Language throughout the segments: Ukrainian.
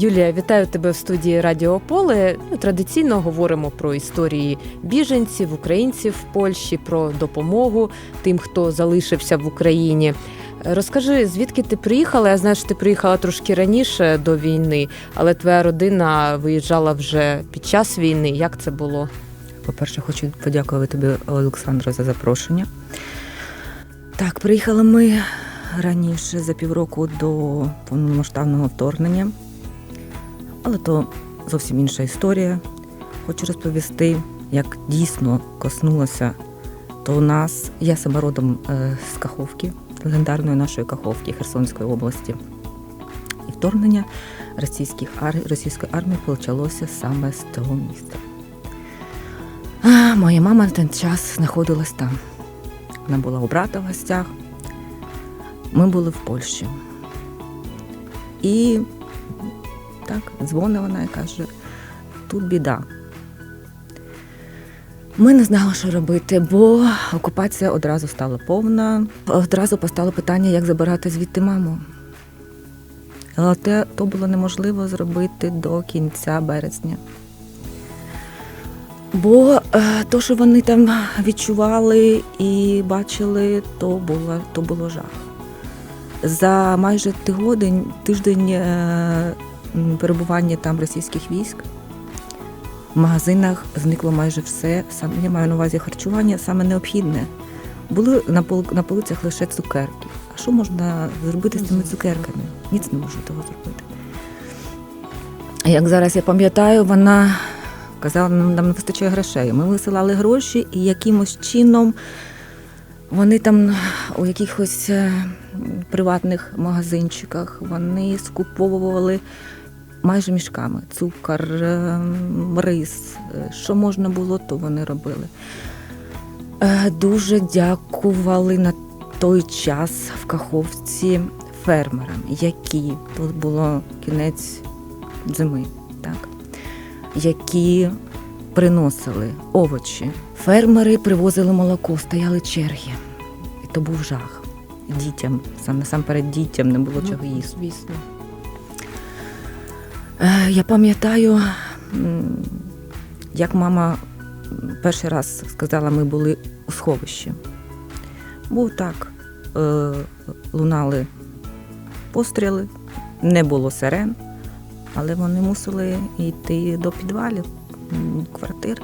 Юлія, вітаю тебе в студії Радіо Поле. Ну, Традиційно говоримо про історії біженців, українців в Польщі, про допомогу тим, хто залишився в Україні. Розкажи, звідки ти приїхала? Я знаю, що ти приїхала трошки раніше до війни, але твоя родина виїжджала вже під час війни. Як це було? По-перше, хочу подякувати тобі, Олександро, за запрошення. Так, приїхали ми раніше за півроку до повномасштабного вторгнення, але то зовсім інша історія. Хочу розповісти, як дійсно коснулося то нас. Я сама родом е, з Каховки, легендарної нашої Каховки Херсонської області. І вторгнення російських російської армії почалося саме з того міста. А, моя мама на той час знаходилась там. Вона була у брата в гостях. Ми були в Польщі. І так, дзвонить вона і каже: тут біда. Ми не знали, що робити, бо окупація одразу стала повна. Одразу постало питання, як забирати звідти маму. Але те, то було неможливо зробити до кінця березня. Бо е, то, що вони там відчували і бачили, то було, то було жах. За майже тиждень, тиждень перебування там російських військ в магазинах зникло майже все. Сам я маю на увазі харчування, саме необхідне. Були на пол на полицях лише цукерки. А що можна зробити з цими цукерками? Ніц не можна того зробити. Як зараз я пам'ятаю, вона казала, нам нам не вистачає грошей. Ми висилали гроші, і якимось чином вони там у якихось е, приватних магазинчиках вони скуповували майже мішками цукор, е, рис. Е, Що можна було, то вони робили. Е, Дуже дякували на той час в Каховці фермерам, які тут було кінець зими, так, які приносили овочі. Фермери привозили молоко, стояли черги. І то був жах. Дітям, сам насамперед дітям не було чого їсти. Звісно. Е, Я пам'ятаю, як мама перший раз сказала, ми були у сховищі. Був так, е, лунали постріли, не було сирен, але вони мусили йти до підвалів, квартир,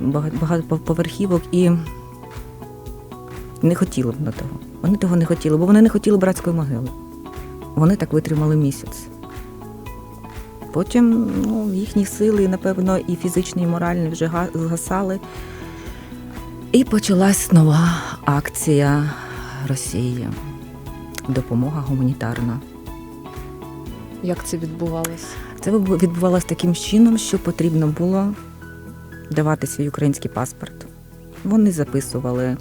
бага- багатоповерхівок і не хотіли б на того. Вони того не хотіли, бо вони не хотіли братської могили. Вони так витримали місяць. Потім ну, їхні сили, напевно, і фізичні, і моральні вже згасали. І почалась нова акція Росії. Допомога гуманітарна. Як це відбувалося? Це відбувалося таким чином, що потрібно було давати свій український паспорт. Вони записували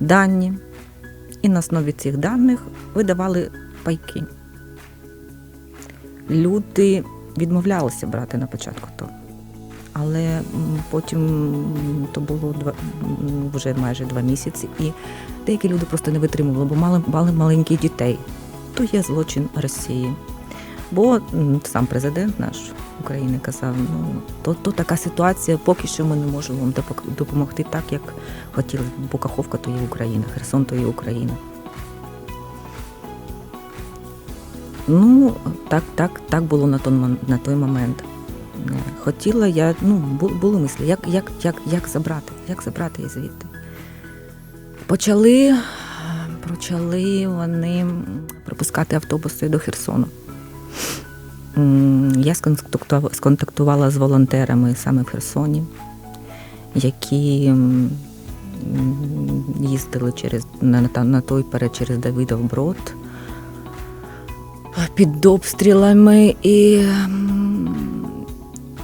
дані, і на основі цих даних видавали пайки. Люди відмовлялися брати на початку то. Але потім то було два, вже майже два місяці, і деякі люди просто не витримували, бо мали, мали маленьких дітей. То є злочин Росії. Бо сам президент наш України казав: ну то, то така ситуація, поки що ми не можемо вам допомогти так, як хотіли. Бо Каховка то є Україна, Херсон то є Україна. Ну, так, так, так було на той, на той момент. Е, Хотіла я, ну, бу- були мислі, як, як, як, як забрати, як забрати її звідти. Почали, почали вони пропускати автобуси до Херсону. Я сконтактувала, з волонтерами саме в Херсоні, які їздили через, на, на той перед через Давидов Брод під обстрілами. І,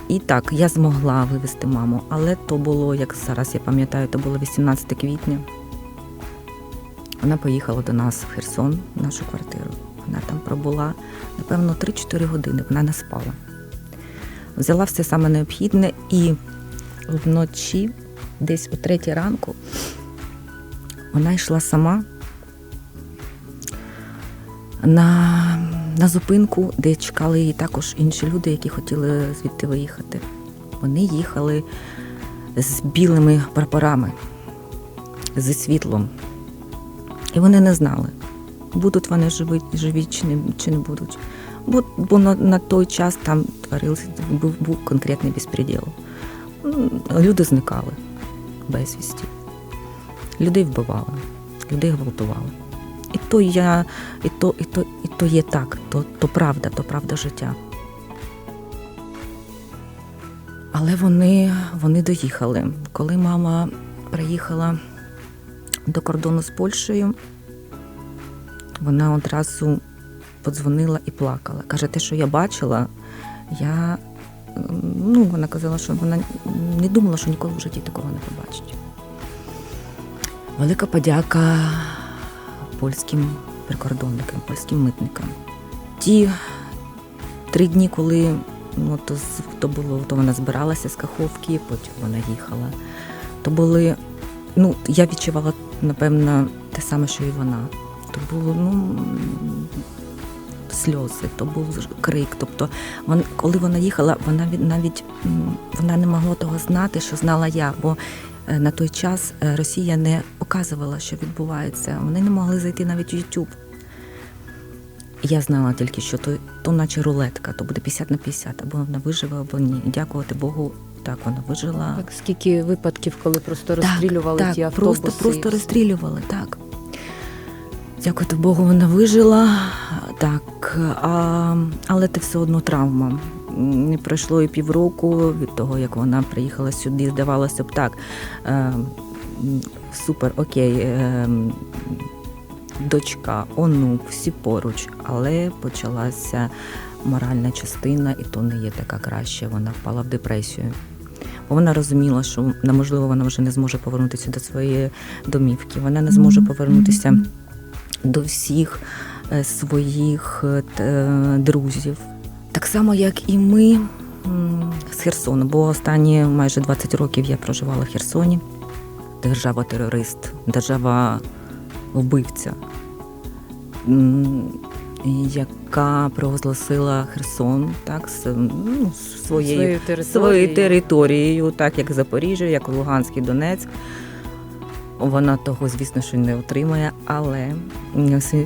і так, я змогла вивезти маму, але то було, як зараз я пам'ятаю, то було 18 квітня. Вона поїхала до нас в Херсон, в нашу квартиру. Вона там пробула, напевно, 3-4 години. Вона не спала. Взяла все саме необхідне і вночі, десь о третій ранку, вона йшла сама на, на зупинку, де чекали її також інші люди, які хотіли звідти виїхати. Вони їхали з білими прапорами, зі світлом. І вони не знали, будуть вони живі, живі чи, не, чи не будуть. Бо, бо на, на той час там творився, був, був конкретний безпреділ. Люди зникали безвісті. Людей вбивали, людей гвалтували. І то я, і то, і то, і то є так, то, то правда, то правда життя. Але вони, вони доїхали. Коли мама приїхала до кордону з Польщею, вона одразу подзвонила і плакала. Каже, те, що я бачила, я ну, вона казала, що вона не думала, що ніколи в житті такого не побачить. Велика подяка польським прикордонникам, польським митникам. Ті три дні, коли ну, то, то було, то вона збиралася з Каховки, потім вона їхала. То були, ну, я відчувала, напевно, те саме, що і вона. То було, ну, сльози, то був крик. Тобто, вон, коли вона їхала, вона навіть вона не могла того знати, що знала я. Бо на той час е, Росія не показувала, що відбувається. Вони не могли зайти навіть в YouTube. Я знала тільки, що то, то наче рулетка, то буде 50 на 50, або вона виживе, або ні. Дякувати Богу, так вона вижила. Так, скільки випадків, коли просто розстрілювали так, ті автобуси? Просто, просто розстрілювали, так. Дякувати Богу, вона вижила. Так, а, але це все одно травма. Не пройшло і півроку від того, як вона приїхала сюди. Здавалося б, так. Е, супер, окей. Е, дочка, онук, всі поруч, але почалася моральна частина, і то не є така краща. Вона впала в депресію. Вона розуміла, що можливо вона вже не зможе повернутися до своєї домівки. Вона не зможе повернутися до всіх е, своїх друзів. Так само, як і ми з Херсону, бо останні майже 20 років я проживала в Херсоні. Держава-терорист, держава вбивця, яка проголосила Херсон так, з, ну, з своєю своєю територією. своєю територією, так як Запоріжжя, як Луганськ і Донецьк. Вона того, звісно, що не отримає, але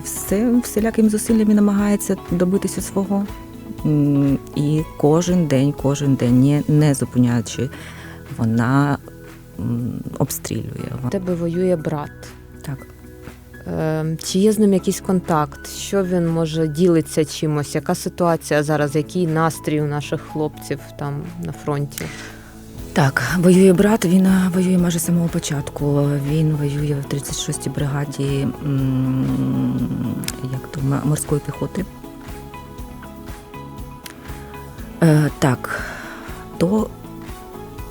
все, всілякими зусиллями намагається добитися свого. І кожен день, кожен день, не, не зупиняючи, вона обстрілює. У тебе воює брат. Так. Е, Чи є з ним якийсь контакт? Що він може ділиться чимось? Яка ситуація зараз? Який настрій у наших хлопців там на фронті? Так, воює брат, він воює майже з самого початку. Він воює в 36-й бригаді як то, морської піхоти. Е, так, то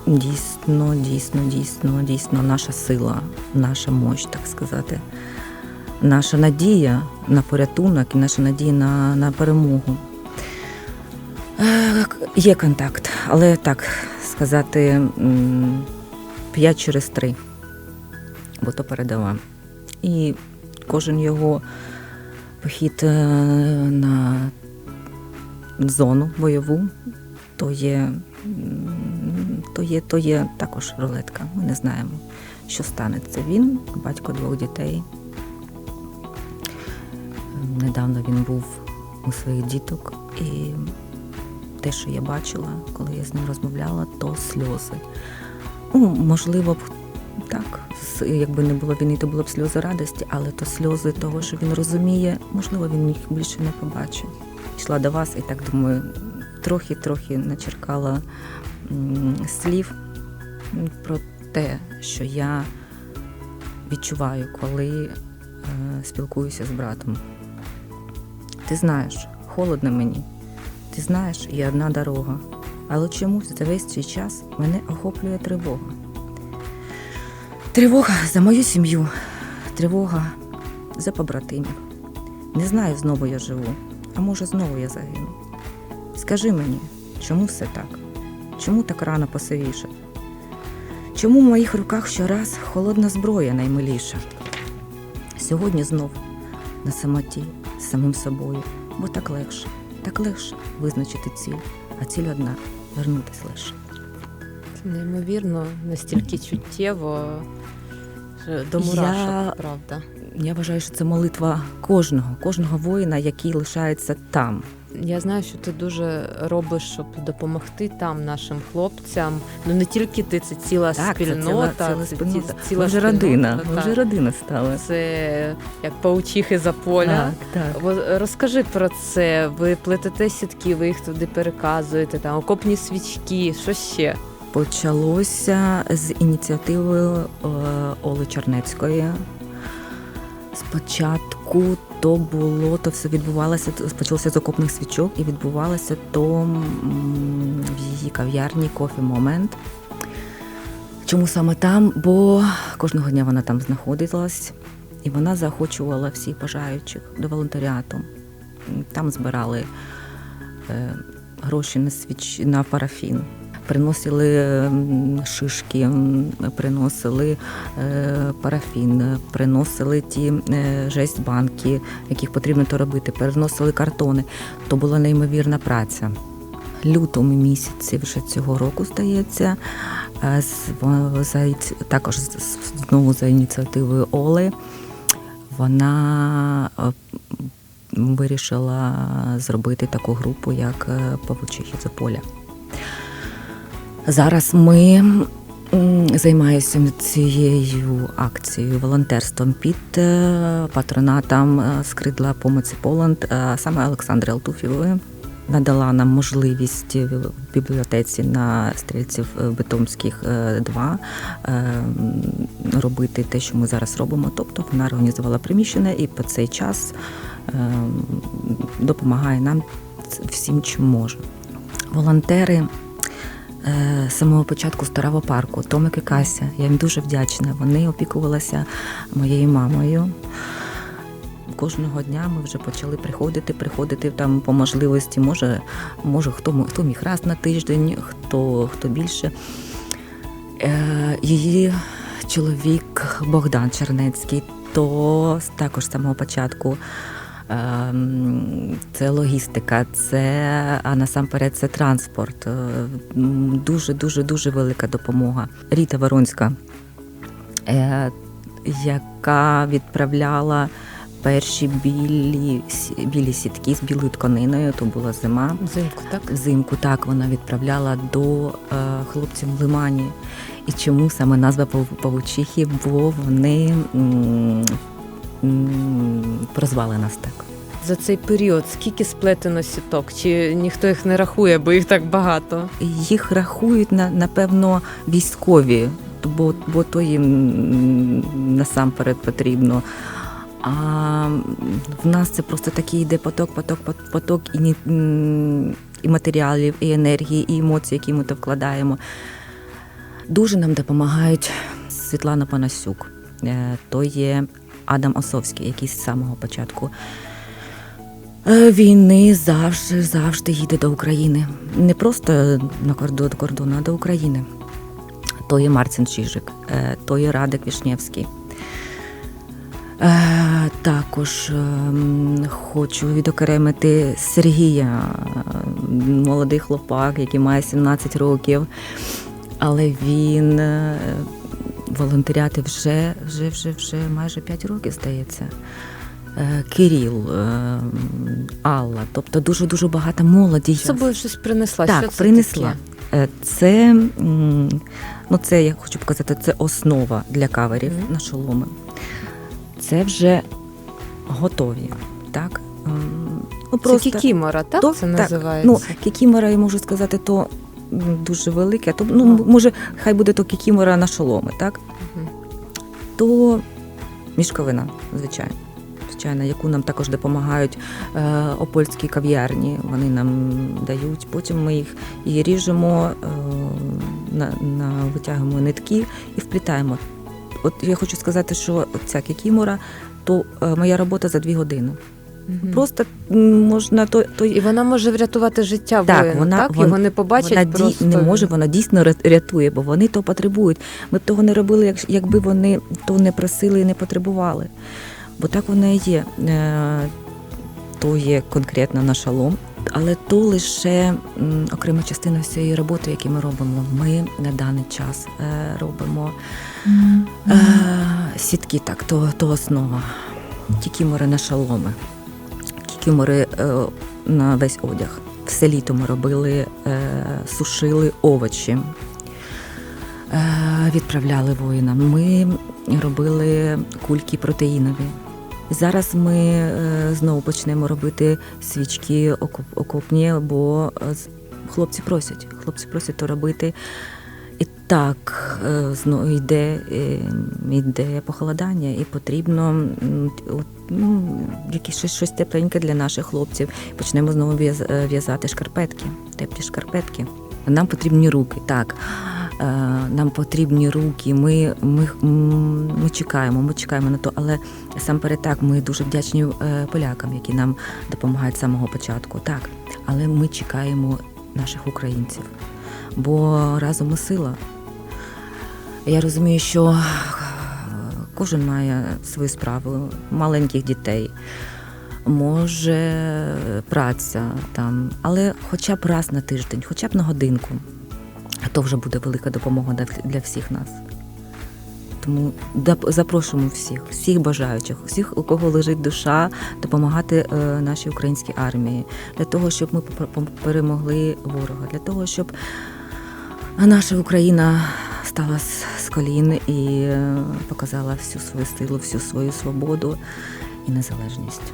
дійсно, дійсно, дійсно, дійсно наша сила, наша мощь, так сказати. Наша надія на порятунок і наша надія на, на перемогу. Е, Є контакт, але так сказати 5 через 3, бо то передала. І кожен його похід е, на зону бойову, то є, то є, то є також рулетка. Ми не знаємо, що станеться. Він, батько двох дітей. Недавно він був у своїх діток, і те, що я бачила, коли я з ним розмовляла, то сльози. Ну, можливо б так, якби не було війни, то було б сльози радості, але то сльози того, що він розуміє, можливо, він їх більше не побачить. Йшла до вас і так думаю, трохи-трохи начеркала слів про те, що я відчуваю, коли е, спілкуюся з братом. Ти знаєш, холодно мені. Ти знаєш, є одна дорога, але чомусь за весь цей час мене охоплює тривога. Тривога за мою сім'ю, тривога за побратимів. Не знаю, знову я живу, а може, знову я загину. Скажи мені, чому все так? Чому так рано посивіше? Чому в моїх руках щораз холодна зброя наймиліша? Сьогодні знов на самоті, з самим собою, бо так легше. Так легше визначити ціль, а ціль одна вернутися. Це неймовірно, настільки чуттєво. що До мурашок, Я- правда. Я вважаю, що це молитва кожного, кожного воїна, який лишається там. Я знаю, що ти дуже робиш, щоб допомогти там нашим хлопцям. Ну не тільки ти, це ціла Так, це спільнота, ціла- ціла це спільнота. ці- ціла вже спільнота, родина, вже родина стала. Це як паучихи за поля. Так, так. Розкажи про це. Ви плетете сітки, ви їх туди переказуєте, там окопні свічки, що ще? Почалося з ініціативи е, Оли Чернецької. Спочатку то було, то все відбувалося, почалося з окопних свічок і відбувалося то в її кав'ярні Кофі Момент. Чому саме там? Бо кожного дня вона там знаходилась, і вона заохочувала всіх бажаючих до волонтеріату. Там збирали е, гроші на свіч на парафін. Приносили шишки, приносили е, парафін, приносили ті е, жесть банки, яких потрібно то робити, переносили картони. То була неймовірна праця. Лютому місяці вже цього року, здається, е, також знову за ініціативою Оли, вона вирішила зробити таку групу, як Павучихи за поля. Зараз ми м, займаємося цією акцією волонтерством під е, патронатом е, Скридла Помоці Поланд, е, саме Олександри Алтуфєвої. Надала нам можливість в бібліотеці на стрільців е, Битомських 2 робити те, що ми зараз робимо. Тобто вона організувала приміщення і по цей час е, допомагає нам всім, чим може. Волонтери е, з самого початку старого парку, Томик і Кася. Я їм дуже вдячна. Вони опікувалися моєю мамою. Кожного дня ми вже почали приходити, приходити там по можливості. Може, може хто, хто міг раз на тиждень, хто, хто більше. Е, її чоловік Богдан Чернецький, то також з самого початку. Ем, Це логістика, це а насамперед це транспорт. Е, Дуже дуже дуже велика допомога. Ріта Воронська, е, яка відправляла перші білі, білі сітки з білою тканиною, то була зима. Взимку, так? Взимку так вона відправляла до е, хлопців в Лимані. І чому саме назва пав- павучихи? Бо вони прозвали нас так. За цей період скільки сплетено сіток? Чи ніхто їх не рахує, бо їх так багато? Їх рахують на напевно військові, бо, бо то їм насамперед потрібно. А в нас це просто такий йде поток, поток, поток і, і матеріалів, і енергії, і емоцій, які ми то вкладаємо. Дуже нам допомагають Світлана Панасюк. Е, То є Адам Осовський, який з самого початку е, війни завжди, завжди їде до України. Не просто на кордон, до кордону, а до України. То є Марцин Чижик, е, то є Радик Вішнєвський. Е, Також ем, хочу відокремити Сергія, молодий хлопак, який має 17 років, але він волонтеряти вже, вже, вже, вже майже 5 років, здається. Е, Кирил, е, Алла, тобто дуже-дуже багато молоді. З собою щось принесла. Так, що це принесла. таке? Е, Це, ну це я хочу показати, це основа для каверів Мгм. на шоломи. Це вже готові. Так? М, Ну, Це кікімора, так То- це так, називається? Ну, кікімора, я можу сказати, то дуже велике. То, ну, може, хай буде то кікімора на шоломи, так? Мгм. то мішковина, звичайно. Звичайно, яку нам також допомагають е, опольські кав'ярні. Вони нам дають. Потім ми їх і ріжемо, е, на, на, витягуємо нитки і вплітаємо. От я хочу сказати, що ця кікімора, то е, моя робота за дві години. Мгм. Просто можна то, то І вона може врятувати життя Так, воїну, вона- так? вона- Його не побачать вона дій- просто. не може, вона дійсно рятує, бо вони то потребують. Ми б того не робили, як- якби вони то не просили і не потребували. Бо так воно і є. Е, то є конкретно на шалом. Але то лише м, окрема частина всієї роботи, яку ми робимо. Ми на даний час е, робимо е, сітки, так, то, то основа. Кікімори на шаломи, кікімори е, на весь одяг. Все літо ми робили, е, сушили овочі, е, відправляли воїнам. Ми робили кульки протеїнові. Зараз ми знову почнемо робити свічки окопні, бо хлопці просять. Хлопці просять то робити. Так е, знову йде, е, йде похолодання, і потрібно ну, якесь щось, щось тепленьке для наших хлопців. Почнемо знову е, в'язати шкарпетки, теплі шкарпетки. Нам потрібні руки, так. Нам потрібні руки. Ми, ми, ми чекаємо, ми чекаємо на то. Але сам перед так ми дуже вдячні полякам, які нам допомагають з самого початку. Так, але ми чекаємо наших українців бо разом ми сила. Я розумію, що е, кожен має свою справу, маленьких дітей, може праця там, але хоча б раз на тиждень, хоча б на годинку, то вже буде велика допомога для- всіх нас. Тому запрошуємо всіх, всіх бажаючих, всіх, у кого лежить душа, допомагати е, нашій українській армії. Для того, щоб ми перемогли ворога, для того, щоб наша Україна стала з, колін і е, показала всю свою силу, всю свою свободу і незалежність.